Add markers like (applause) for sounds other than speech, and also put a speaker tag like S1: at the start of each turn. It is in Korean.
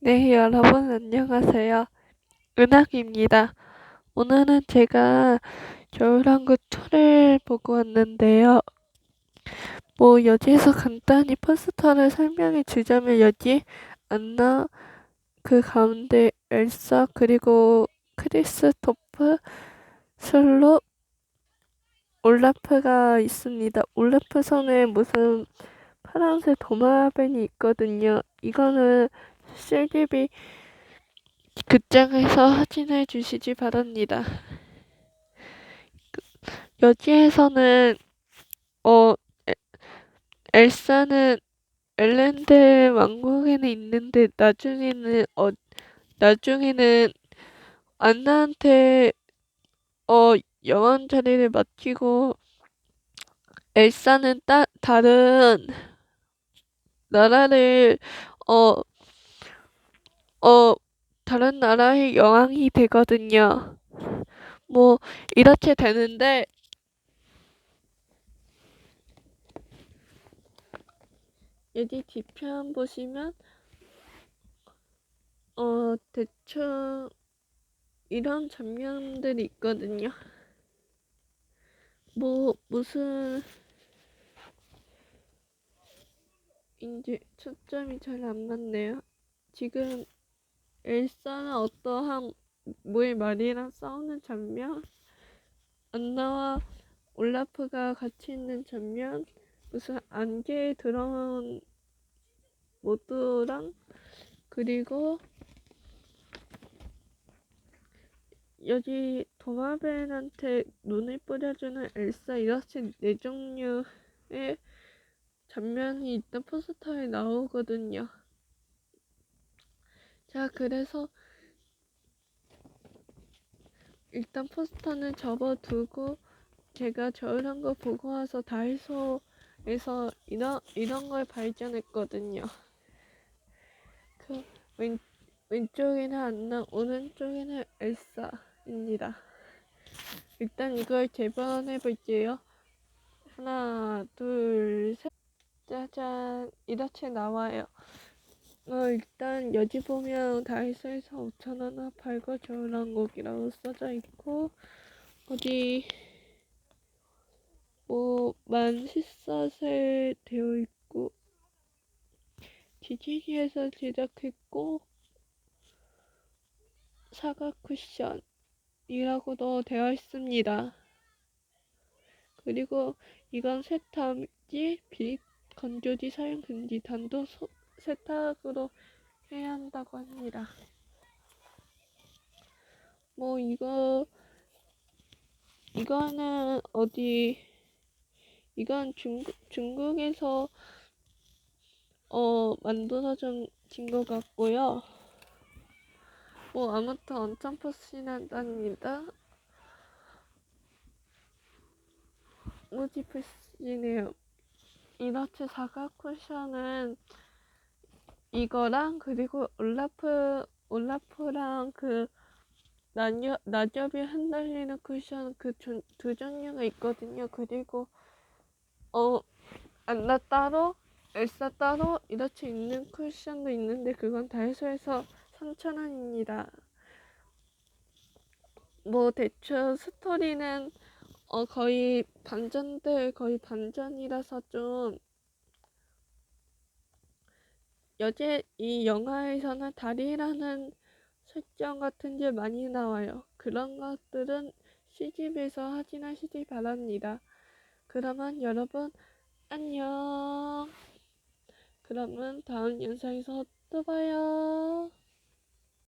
S1: 네, 여러분 안녕하세요. 은학입니다. 오늘은 제가 겨울왕국 2를 보고 왔는데요. 뭐 여기에서 간단히 포스터를 설명해 주자면 여기 안나 그 가운데 엘사 그리고 크리스토프 슬롭 올라프가 있습니다. 올라프 손에 무슨 파란색 도마뱀이 있거든요. 이거는 CGV 극장에서 확인해 주시기 바랍니다. 그, 여기에서는 어 에, 엘사는 엘렌드 왕국에는 있는데 나중에는 어 나중에는 안나한테 어 여왕 자리를 맡기고 엘사는 따, 다른 나라를 어 어, 다른 나라의 여왕이 되거든요. 뭐, 이렇게 되는데, 여기 뒤편 보시면, 어, 대충, 이런 장면들이 있거든요. 뭐, 무슨, 이제 초점이 잘 안 맞네요. 지금 엘사는 어떠한 물 말이랑 싸우는 장면, 안나와 올라프가 같이 있는 장면, 무슨 안개에 들어온 모두랑? 그리고 여기 도마뱀한테 눈을 뿌려주는 엘사 이렇게 네 종류의 장면이 있던 포스터에 나오거든요. 자, 그래서 일단 포스터는 접어두고 제가 저런 거 보고 와서 다이소에서 이런 이런 걸 발견했거든요. (laughs) 그 왼, 왼쪽에는 안나, 오른쪽에는 엘사입니다. 일단 이걸 재본해 볼게요. 하나, 둘, 셋. 짜잔. 이렇게 나와요. 어, 일단 여기 보면 다이소에서 5천원 팔고 저랑곡이라고 써져 있고 어디 뭐만 14세 되어 있고 디즈니에서 제작했고 사과 쿠션이라고도 되어 있습니다. 그리고 이건 세탁지 비립 건조지 사용 금지 단도 소, 세탁으로 해야 한다고 합니다. 뭐 이거 이거는 어디 이건 중국 중국에서 어 만들어진 것 같고요. 뭐 아무튼 엄청 푸신하답니다. 무지 푸신해요. 이렇게 사과 쿠션은 이거랑 그리고 올라프 올라프랑 그 낙엽, 낙엽이 흔들리는 쿠션 그 두 종류가 있거든요. 그리고 어 안나 따로 엘사 따로 이렇게 있는 쿠션도 있는데 그건 다이소에서 3,000원입니다. 뭐 대충 스토리는 어 거의 반전들 거의 반전이라서 좀 여제 이 영화에서는 다리라는 설정 같은 게 많이 나와요. 그런 것들은 CGV에서 확인하시기 바랍니다. 그러면 여러분 안녕. 그러면 다음 영상에서 또 봐요.